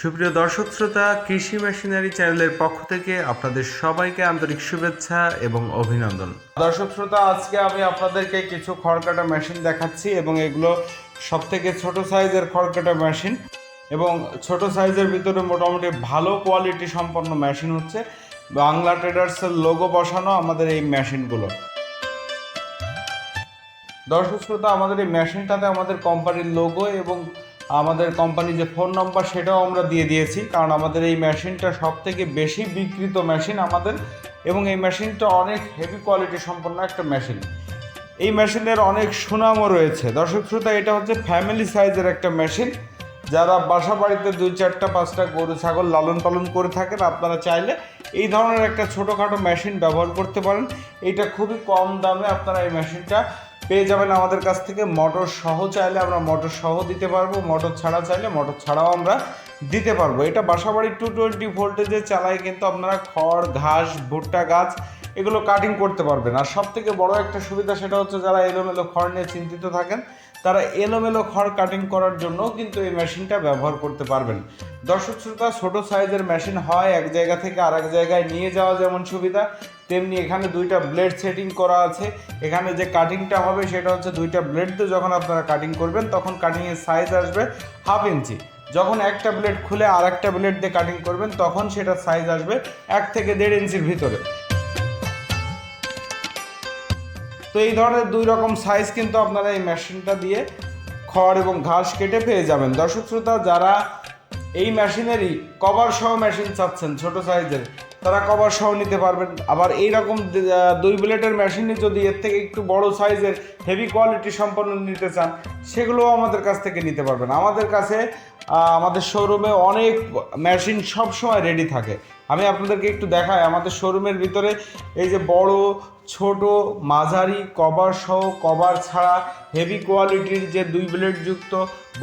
সুপ্রিয় দর্শক শ্রোতা, কৃষি মেশিনারি চ্যানেলের পক্ষ থেকে আপনাদের সবাইকে আন্তরিক শুভেচ্ছা এবং অভিনন্দন। দর্শক শ্রোতা, আজকে আমি আপনাদেরকে কিছু খড়কাটা মেশিন দেখাচ্ছি এবং এগুলো সব থেকে ছোট সাইজের খড়কাটা মেশিন এবং ছোট সাইজের ভিতরে মোটামুটি ভালো কোয়ালিটি সম্পন্ন মেশিন হচ্ছে। বাংলা ট্রেডার্সের লোগো বসানো আমাদের এই মেশিনগুলো। দর্শক শ্রোতা, আমাদের এই মেশিনটাতে আমাদের কোম্পানির লোগো এবং আমাদের কোম্পানির যে ফোন নাম্বার সেটাও আমরা দিয়ে দিয়েছি, কারণ আমাদের এই মেশিনটা সব থেকে বেশি বিক্রিত মেশিন আমাদের এবং এই মেশিনটা অনেক হেভি কোয়ালিটি সম্পন্ন একটা মেশিন এই মেশিনের অনেক সুনামও রয়েছে। দর্শক শ্রোতা, এটা হচ্ছে ফ্যামিলি সাইজের একটা মেশিন যারা বাসা বাড়িতে দুই চারটা, পাঁচটা গরু, ছাগল লালন পালন করে থাকেন, আপনারা চাইলে এই ধরনের একটা ছোটোখাটো মেশিন ব্যবহার করতে পারেন। এটা খুবই কম দামে আপনারা এই মেশিনটা পেয়ে যাবেন আমাদের কাছ থেকে। মটর সহ চাইলে আমরা মটর সহ দিতে পারব, মটর ছাড়া চাইলে মটর ছাড়াও আমরা দিতে পারব। এটা বাসাবাড়ি টু টোয়েন্টি ভোল্টেজে চালায় কিন্তু আপনারা খড়, ঘাস, ভুট্টা, গাছ এগুলো কাটিং করতে পারবেন। আর সব থেকে বড় একটা সুবিধা সেটা হচ্ছে যারা এলোমেলো খড় নিয়ে চিন্তিত থাকেন, তারা এলোমেলো খড় কাটিং করার জন্য কিন্তু এই মেশিনটা ব্যবহার করতে পারবেন। দর্শক শ্রোতা, ছোট সাইজের মেশিন হয় এক জায়গা থেকে আর এক জায়গায় নিয়ে যাওয়া যেমন সুবিধা, তেমনি এখানে দুইটা ব্লেড সেটিং করা আছে। এখানে যে কাটিংটা হবে সেটা হচ্ছে দুইটা ব্লেড দিয়ে যখন আপনারা কাটিং করবেন, তখন কাটিংয়ের সাইজ আসবে হাফ ইঞ্চি যখন একটা ব্লেড খুলে আর একটা ব্লেড দিয়ে কাটিং করবেন, তখন সেটার সাইজ আসবে এক থেকে দেড় ইঞ্চির ভিতরে। তো এই ধরনের দুই রকম সাইজ কিন্তু আপনারা এই মেশিনটা দিয়ে খড় এবং ঘাস কেটে পেয়ে যাবেন। দর্শক শ্রোতা, যারা এই মেশিনেরই কভার সহ মেশিন চাচ্ছেন, ছোট সাইজের তারা কভার সহ নিতে পারবেন। আবার এই রকম দুই বুলেটের মেশিনই যদি এর থেকে একটু বড় সাইজের হেভি কোয়ালিটি সম্পন্ন নিতে চান সেগুলোও আমাদের কাছ থেকে নিতে পারবেন। আমাদের কাছে আমাদের শোরুমে অনেক মেশিন সব সময় রেডি থাকে। আমি আপনাদেরকে একটু দেখাই, আমাদের শোরুমের ভিতরে এই যে বড়, ছোট, মাঝারি, কভার সহ, কভার ছাড়া হেভি কোয়ালিটির যে দুই ব্লেড যুক্ত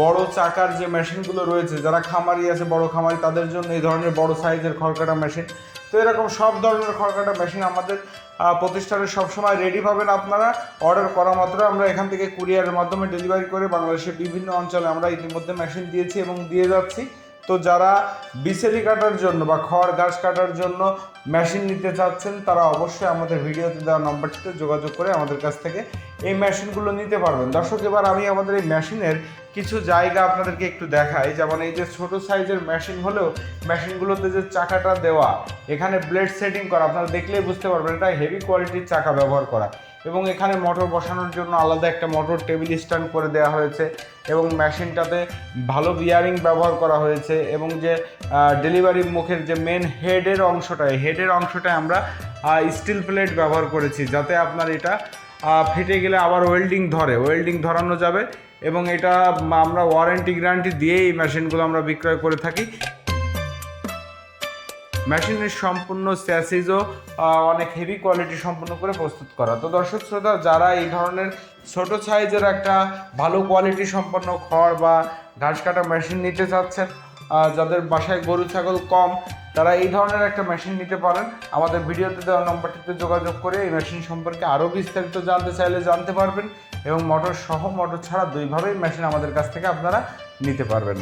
বড় চাকার যে মেশিনগুলো রয়েছে, যারা খামারি আছে, বড় খামারি, তাদের জন্য এই ধরনের বড় সাইজের খড়কাটা মেশিন তো এরকম সব ধরনের খড়কাটা মেশিন আমাদের প্রতিষ্ঠানে সবসময় রেডি পাবেন আপনারা। অর্ডার করা মাত্র আমরা এখান থেকে কুরিয়ারের মাধ্যমে ডেলিভারি করে বাংলাদেশের বিভিন্ন অঞ্চলে আমরা ইতিমধ্যে মেশিন দিয়েছি এবং দিয়ে যাচ্ছি। তো যারা বিচেলি কাটার জন্য বা খড় ঘাস কাটার জন্য মেশিন নিতে চাচ্ছেন, তারা অবশ্যই আমাদের ভিডিওতে দেওয়া নম্বরটিতে যোগাযোগ করে আমাদের কাছ থেকে এই মেশিনগুলো নিতে পারবেন। দর্শক, এবার আমি আমাদের এই মেশিনের কিছু জায়গা আপনাদেরকে একটু দেখাই। যেমন এই যে ছোট সাইজের মেশিন হলেও মেশিনগুলোতে যে চাকাটা দেওয়া, এখানে ব্লেড সেটিং করা, আপনারা দেখলেই বুঝতে পারবেন এটা হেভি কোয়ালিটির চাকা ব্যবহার করা। এবং এখানে মোটর বসানোর জন্য আলাদা একটা মোটর টেবিল স্ট্যান্ড করে দেওয়া হয়েছে এবং মেশিনটাতে ভালো বিয়ারিং ব্যবহার করা হয়েছে এবং যে ডেলিভারি মুখের যে মেন হেডের অংশটা হেডের অংশটায় আমরা স্টিল প্লেট ব্যবহার করেছি যাতে আপনার এটা ফেটে গেলে আবার ওয়েল্ডিং ধরে। ওয়েল্ডিং ধরানো যাবে এবং এটা আমরা ওয়ারেন্টি গ্যারান্টি দিয়েই এই মেশিনগুলো আমরা বিক্রয় করে থাকি। মেশিনের সম্পূর্ণ স্যাসিজও অনেক হেভি কোয়ালিটি সম্পন্ন করে প্রস্তুত করা। তো দর্শক শ্রোতা, যারা এই ধরনের ছোট সাইজের একটা ভালো কোয়ালিটি সম্পন্ন খড় বা ঘাস কাটা মেশিন নিতে চাচ্ছেন যাদের বাসায় গরু, ছাগল কম, তারা এই ধরনের একটা মেশিন নিতে পারেন। আমাদের ভিডিওতে দেওয়া নম্বরটিতে যোগাযোগ করে এই মেশিন সম্পর্কে আরও বিস্তারিত জানতে চাইলে জানতে পারবেন এবং মোটর সহ মোটর ছাড়া দুইভাবেই মেশিন আমাদের কাছ থেকে আপনারা নিতে পারবেন।